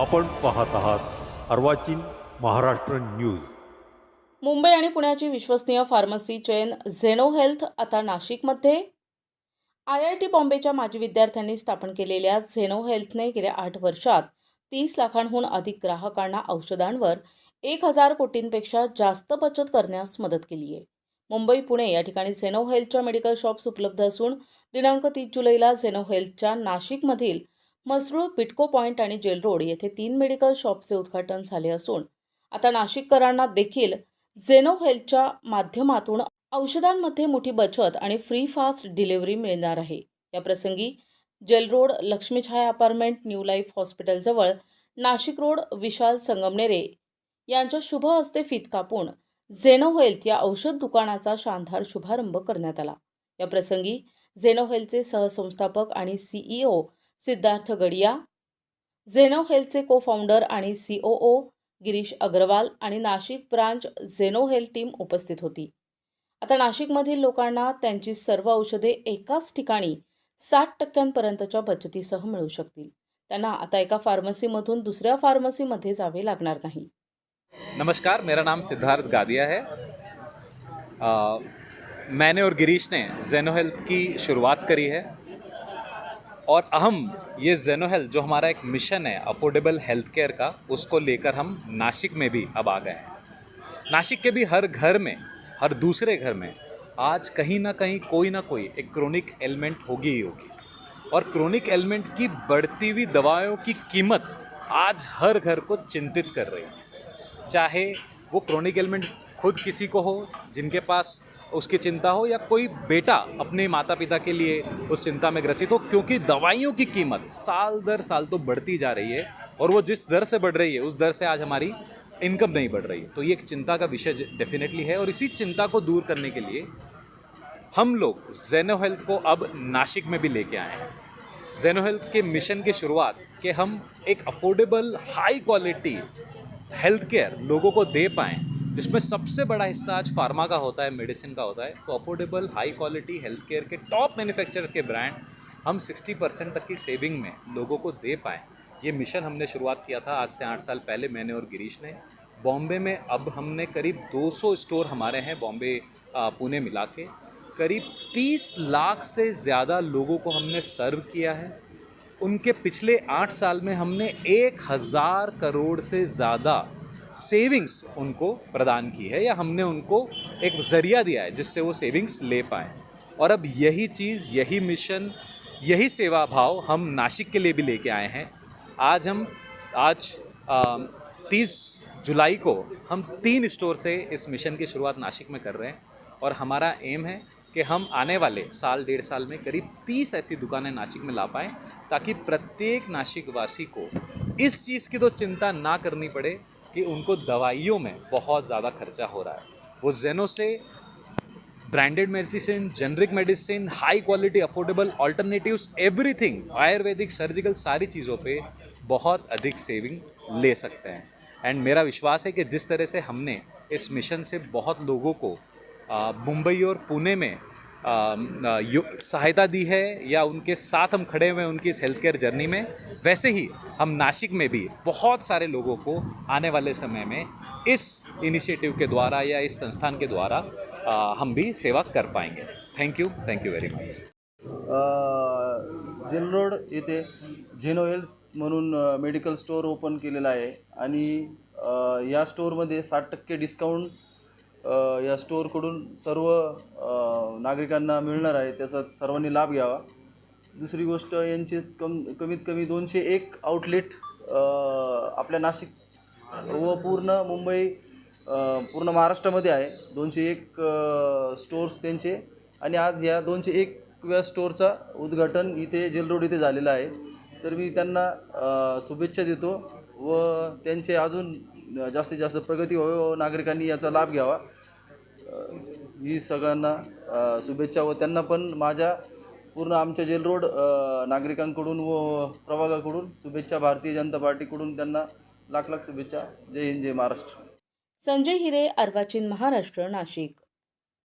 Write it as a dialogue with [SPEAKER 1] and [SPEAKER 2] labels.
[SPEAKER 1] आपण पाहत आहात अर्वाचीन महाराष्ट्र न्यूज.
[SPEAKER 2] मुंबई आणि पुण्याची विश्वसनीय फार्मसी चेन झेनो हेल्थ आता नाशिकमध्ये. आय आय टी बॉम्बेच्या माजी विद्यार्थ्यांनी स्थापन केलेल्या झेनो हेल्थने गेल्या आठ वर्षात तीस लाखांहून अधिक ग्राहकांना औषधांवर एक हजार कोटींपेक्षा जास्त बचत करण्यास मदत केली आहे. मुंबई पुणे या ठिकाणी झेनो हेल्थच्या मेडिकल शॉप्स उपलब्ध असून दिनांक तीस जुलैला झेनो हेल्थच्या नाशिकमधील मसरूळ पिटको पॉईंट आणि जेल रोड येथे तीन मेडिकल शॉपचे उद्घाटन झाले असून आता नाशिककरांना देखील झेनो हेल्थच्या माध्यमातून औषधांमध्ये मोठी बचत आणि फ्री फास्ट डिलिव्हरी मिळणार आहे. या प्रसंगी jail road Laxmichhaya apartment new life हॉस्पिटलजवळ Nashik road Vishal Sangamnere यांच्या शुभ हस्ते फीत कापून झेनो हेल्थ या औषध दुकानाचा शानदार शुभारंभ करण्यात आला. या प्रसंगी झेनो हेल्थचे सहसंस्थापक आणि सीईओ सिद्धार्थ गडिया झेनो हेल्थचे को फाउंडर आणि सीओओ गिरीश अग्रवाल आणि Nashik branch Zeno health team उपस्थित होती. आता नाशिकमधील लोकांना त्यांची सर्व औषधे एकाच ठिकाणी साठ टक्क्यांपर्यंतच्या बचतीसह मिळू शकतील. त्यांना आता एका फार्मसीमधून दुसऱ्या फार्मसीमध्ये जावे लागणार नाही.
[SPEAKER 3] नमस्कार मेरा नाम सिद्धार्थ गादिया है. आ, मैंने और गिरीश ने जेनो हेल्थ की शुरुआत करी है. और अहम ये जेनो हेल्थ जो हमारा एक मिशन है अफोर्डेबल हेल्थ केयर का, उसको लेकर हम नासिक में भी अब आ गए हैं। नासिक के भी हर घर में, हर दूसरे घर में, आज कहीं ना कहीं, कोई ना कोई एक क्रोनिक एलिमेंट होगी ही होगी। और क्रोनिक एलिमेंट की बढ़ती हुई दवाओं की कीमत आज हर घर को चिंतित कर रही है। चाहे वो क्रोनिक एलिमेंट खुद किसी को हो, जिनके पास उसकी चिंता हो या कोई बेटा अपने माता पिता के लिए उस चिंता में ग्रसित हो, क्योंकि दवाइयों की कीमत साल दर साल तो बढ़ती जा रही है और वो जिस दर से बढ़ रही है, उस दर से आज हमारी इनकम नहीं बढ़ रही। तो ये एक चिंता का विषय डेफिनेटली है और इसी चिंता को दूर करने के लिए हम लोग जेनो हेल्थ को अब नासिक में भी लेके आए हैं। जेनो हेल्थ के मिशन की शुरुआत कि हम एक affordable high quality health care लोगों को दे पाएँ जिसमें सबसे बड़ा हिस्सा आज फार्मा का होता है मेडिसिन का होता है। तो affordable high quality health care के टॉप मैन्युफैक्चरर के ब्रांड हम 60 परसेंट तक की सेविंग में लोगों को दे पाएँ। ये मिशन हमने शुरुआत किया था आज से आठ साल पहले मैंने और गिरीश ने। बॉम्बे में अब हमने करीब 200 स्टोर हमारे हैं बॉम्बे पुणे मिला के। करीब 30 लाख से ज़्यादा लोगों को हमने सर्व किया है। उनके पिछले आठ साल में हमने एक हज़ार करोड़ से ज़्यादा सेविंग्स उनको प्रदान की है, या हमने उनको एक ज़रिया दिया है जिससे वो सेविंग्स ले पाएँ। और अब यही चीज़, यही मिशन यही सेवा भाव हम नासिक के लिए भी लेके आए हैं। आज हम, आज तीस जुलाई को हम तीन स्टोर से इस मिशन की शुरुआत नासिक में कर रहे हैं। और हमारा एम है कि हम आने वाले साल, डेढ़ साल में करीब तीस ऐसी दुकानें नासिक में ला पाएँ, ताकि प्रत्येक नासिक वासी को इस चीज़ की तो चिंता ना करनी पड़े कि उनको दवाइयों में बहुत ज़्यादा खर्चा हो रहा है। वो जेनो से branded medicine generic medicine high quality affordable alternatives everything ayurvedic surgical सारी चीज़ों पे बहुत अधिक सेविंग ले सकते हैं। एंड मेरा विश्वास है कि जिस तरह से हमने इस मिशन से बहुत लोगों को मुंबई और पुणे में सहायता दी है या उनके साथ हम खड़े हुए हैं उनकी इस हेल्थ केयर जर्नी में वैसे ही हम नासिक में भी बहुत सारे लोगों को आने वाले समय में इस इनिशिएटिव के द्वारा या इस संस्थान के द्वारा आ, हम भी सेवा कर पाएंगे। Thank you thank you very much
[SPEAKER 4] gene road येथे झेनो हेल्थ म्हणून मेडिकल स्टोअर ओपन केलेला आहे आणि या स्टोअरमध्ये साठ टक्के डिस्काउंट या स्टोअरकडून सर्व नागरिकांना मिळणार आहे त्याचा सर्वांनी लाभ घ्यावा. दुसरी गोष्ट यांचे कम कमीत कमी दोनशे एक आउटलेट आपल्या नाशिक व पूर्ण मुंबई पूर्ण महाराष्ट्रामध्ये आहे. दोनशे एक स्टोअर्स त्यांचे. आणि आज ह्या दोनशे एक व्या स्टोअरचा उद्घाटन इथे जेल रोड इथे झालेलं आहे. तर मी त्यांना शुभेच्छा देतो व त्यांचे अजून जास्तीत जास्त प्रगती व्हावी व नागरिकांनी याचा लाभ घ्यावा. ही सगळ्यांना शुभेच्छा व त्यांना पण माझ्या पूर्ण आमच्या जेल रोड नागरिकांकडून व प्रभागाकडून शुभेच्छा भारतीय जनता पार्टीकडून त्यांना लाख लाख शुभेच्छा. जय हिंद जय महाराष्ट्र.
[SPEAKER 2] संजय हिरे अर्वाचीन महाराष्ट्र नाशिक.